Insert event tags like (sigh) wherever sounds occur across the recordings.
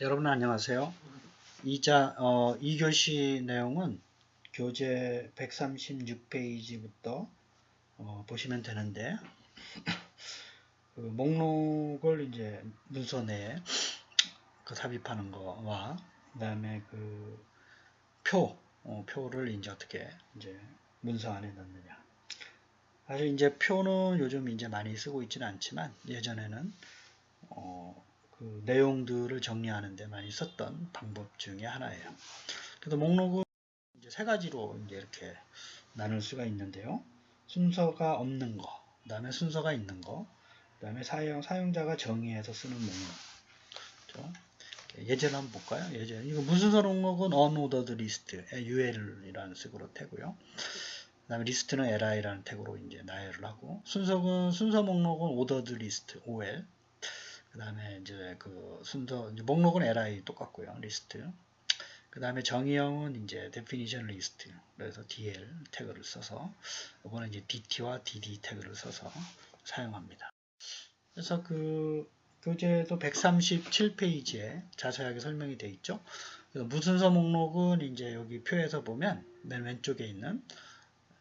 여러분 안녕하세요. 이자 어, 2교시 내용은 교재 136페이지부터 어, 보시면 되는데 (laughs) 그 목록을 이제 문서 내에 그 삽입하는 거와 그다음에 그 표, 어, 표를 이제 어떻게 이제 문서 안에 넣느냐. 사실 이제 표는 요즘 이제 많이 쓰고 있지는 않지만 예전에는 어, 그 내용들을 정리하는 데 많이 썼던 방법 중에 하나예요. 그래서 목록은 이제 세 가지로 이제 이렇게 나눌 수가 있는데요. 순서가 없는 거, 그 다음에 순서가 있는 거, 그 다음에 사용, 사용자가 정의해서 쓰는 목록. 그렇죠? 예제를 한번 볼까요? 예제. 이거 무순서 목록은 unordered list, ul이라는 식으로 태고요. 그 다음에 리스트는 li라는 태그로 이제 나열을 하고, 순서는, 순서 목록은 ordered list, ol. 그 다음에 이제 그 순서, 이제 목록은 li 똑같고요. 리스트. 그 다음에 정의형은 이제 definition list. 그래서 dl 태그를 써서, 이거는 이제 dd와 dd 태그를 써서 사용합니다. 그래서 그 교재도 137페이지에 자세하게 설명이 되어 있죠. 그래서 무순서 목록은 이제 여기 표에서 보면 맨 왼쪽에 있는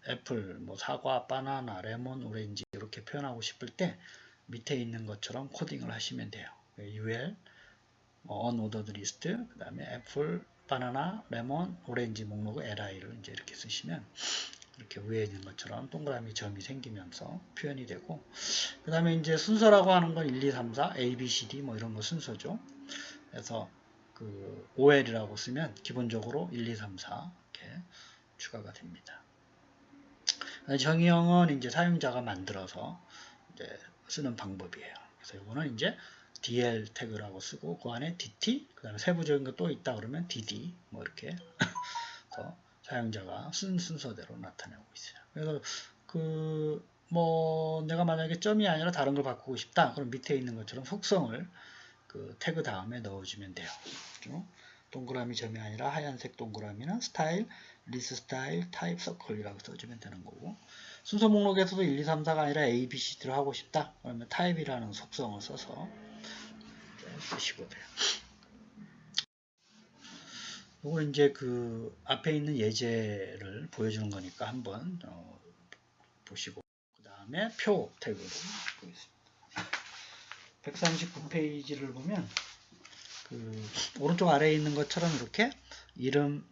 애플, 뭐 사과, 바나나, 레몬, 오렌지 이렇게 표현하고 싶을 때 밑에 있는 것처럼 코딩을 하시면 돼요. ul, 뭐 unordered list, 그 다음에 애플, 바나나, 레몬, 오렌지 목록을 li를 이제 이렇게 쓰시면 이렇게 위에 있는 것처럼 동그라미 점이 생기면서 표현이 되고 그 다음에 이제 순서라고 하는 건 1, 2, 3, 4, A, B, C, D 뭐 이런 거 순서죠. 그래서 그 OL이라고 쓰면 기본적으로 1, 2, 3, 4 이렇게 추가가 됩니다. 정의형은 이제 사용자가 만들어서 쓰는 방법이에요. 그래서 이거는 이제 DL 태그라고 쓰고 그 안에 DT 그 다음에 세부적인 거 또 있다 그러면 DD 뭐 이렇게 (laughs) 사용자가 쓴 순서대로 나타내고 있어요. 그래서 그 뭐 내가 만약에 점이 아니라 다른 걸 바꾸고 싶다. 그럼 밑에 있는 것처럼 속성을 그 태그 다음에 넣어주면 돼요. 동그라미 점이 아니라 하얀색 동그라미는 스타일, 리스 스타일, 타입 서클이라고 써주면 되는 거고 순서 목록에서도 1, 2, 3, 4가 아니라 A, B, C, D를 하고 싶다. 그러면 타입이라는 속성을 써서 쓰시고 돼요. 이거 이제 그 앞에 있는 예제를 보여주는 거니까 한번 어, 보시고 그 다음에 표 태그로 보겠습니다. 139페이지를 보면 그 오른쪽 아래에 있는 것처럼 이렇게 이름,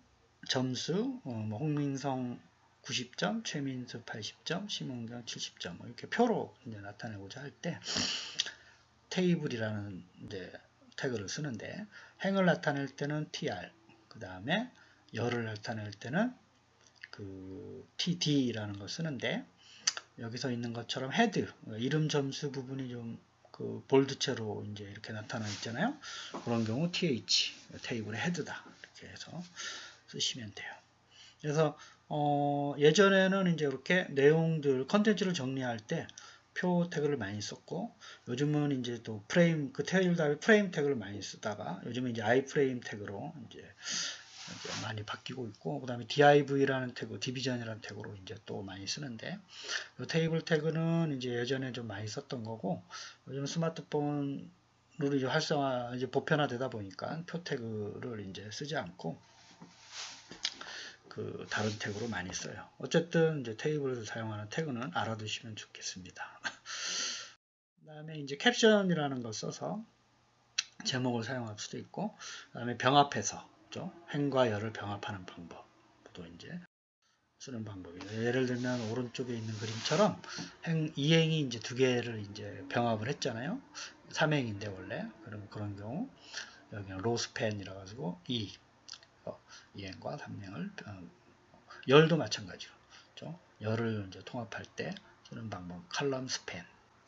점수, 어, 뭐 홍민성 90점, 최민수 80점, 심은경 70점 뭐 이렇게 표로 이제 나타내고자 할 때 테이블이라는 이제 태그를 쓰는데 행을 나타낼 때는 tr 그 다음에 열을 나타낼 때는 그 td라는 걸 쓰는데 여기서 있는 것처럼 헤드 이름 점수 부분이 좀 그 볼드체로 이제 이렇게 나타나 있잖아요. 그런 경우 th 테이블의 헤드다 이렇게 해서 쓰시면 돼요. 그래서 어, 예전에는 이제 이렇게 내용들 컨텐츠를 정리할 때 표 태그를 많이 썼고 요즘은 이제 또 프레임 그 테일 다음에 프레임 태그를 많이 쓰다가 요즘은 이제 아이프레임 태그로 이제, 이제 많이 바뀌고 있고 그 다음에 div라는 태그, 디비전이라는 태그로 이제 또 많이 쓰는데 이 테이블 태그는 이제 예전에 좀 많이 썼던 거고 요즘 스마트폰으로 이제 활성화 이제 보편화되다 보니까 표 태그를 이제 쓰지 않고 그 다른 태그로 많이 써요. 어쨌든 이제 테이블을 사용하는 태그는 알아두시면 좋겠습니다. (laughs) 그 다음에 이제 캡션이라는 걸 써서 제목을 사용할 수도 있고, 그 다음에 병합해서 그렇죠? 행과 열을 병합하는 방법도 이제 쓰는 방법이에요. 예를 들면 오른쪽에 있는 그림처럼 행, 이행이 이제 두 개를 이제 병합을 했잖아요. 삼행인데 원래 그럼 그런 경우 여기는 로스펜이라 가지고 이 이행과 삼행을 어, 열도 마찬가지로 그렇죠? 열을 이제 통합할 때 쓰는 방법 칼럼 스팬?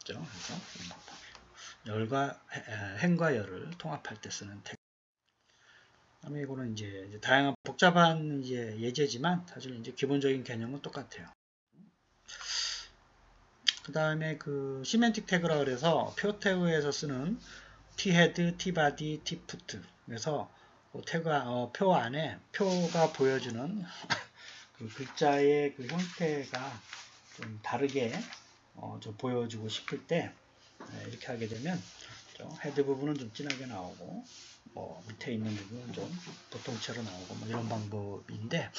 그래서 열과 행과 열을 통합할 때 쓰는 텍. 다음에 이거는 이제 다양한 복잡한 이제 예제지만 사실 이제 기본적인 개념은 똑같아요. 그 다음에 그 시멘틱 태그라 그래서 표 태그에서 쓰는 T-헤드, T-바디, T-푸트 그래서 그 태그 어, 표 안에 표가 보여주는 (laughs) 그 글자의 그 형태가 좀 다르게 어, 좀 보여주고 싶을 때 네, 이렇게 하게 되면 헤드 부분은 좀 진하게 나오고 뭐 밑에 있는 부분은 좀 보통체로 나오고 뭐 이런 방법인데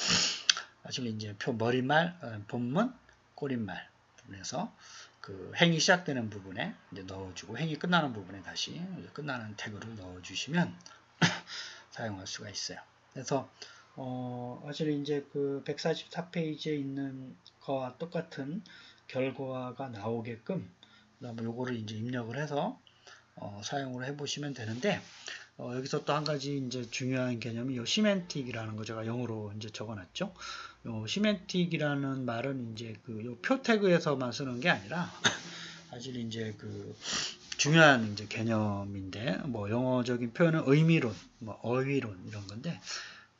사실 이제 표 머리말, 어, 본문, 꼬리말 부분에서 그 행이 시작되는 부분에 이제 넣어주고 행이 끝나는 부분에 다시 끝나는 태그를 넣어주시면 사용할 수가 있어요. 그래서 어, 사실 이제 그 144페이지에 있는 거와 똑같은 결과가 나오게끔 그다음에 요거를 이제 입력을 해서 어, 사용을 해보시면 되는데 어, 여기서 또 한 가지 이제 중요한 개념이 요 시멘틱이라는 거 제가 영어로 이제 적어놨죠. 요 시멘틱이라는 말은 이제 그 요 표 태그에서만 쓰는 게 아니라 사실 이제 그 중요한 이제 개념인데 뭐 영어적인 표현은 의미론, 뭐 어휘론 이런 건데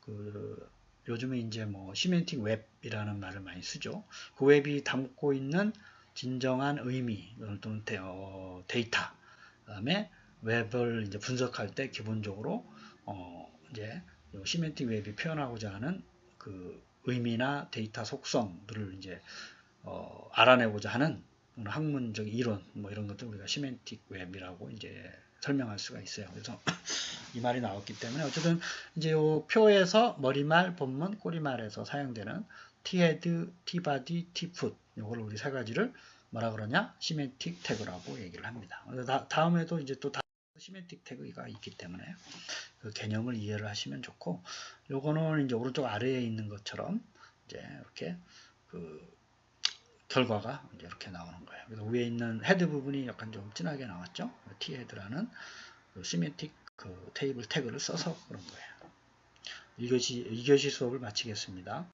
그 요즘에 이제 뭐 시멘틱 웹이라는 말을 많이 쓰죠. 그 웹이 담고 있는 진정한 의미 또는 데, 어, 데이터 그다음에 웹을 이제 분석할 때 기본적으로 어 이제 요 시멘틱 웹이 표현하고자 하는 그 의미나 데이터 속성들을 이제 어 알아내고자 하는 학문적 이론 뭐 이런 것들 우리가 시멘틱 웹이라고 이제 설명할 수가 있어요. 그래서 (clears throat) 이 말이 나왔기 때문에 어쨌든 이제 요 표에서 머리말, 본문, 꼬리말에서 사용되는 티헤드, 티바디, 티풋 요거를 우리 세 가지를 뭐라 그러냐? 시멘틱 태그라고 얘기를 합니다. 그래서 다, 음에도 이제 또 시멘틱 태그가 있기 때문에 그 개념을 이해를 하시면 좋고 요거는 이제 오른쪽 아래에 있는 것처럼 이제 이렇게 그 결과가 이렇게 나오는 거예요. 그래서 위에 있는 헤드 부분이 약간 좀 진하게 나왔죠. T 헤드라는 그 시멘틱 그 테이블 태그를 써서 그런 거예요. 이것이 이것이 수업을 마치겠습니다.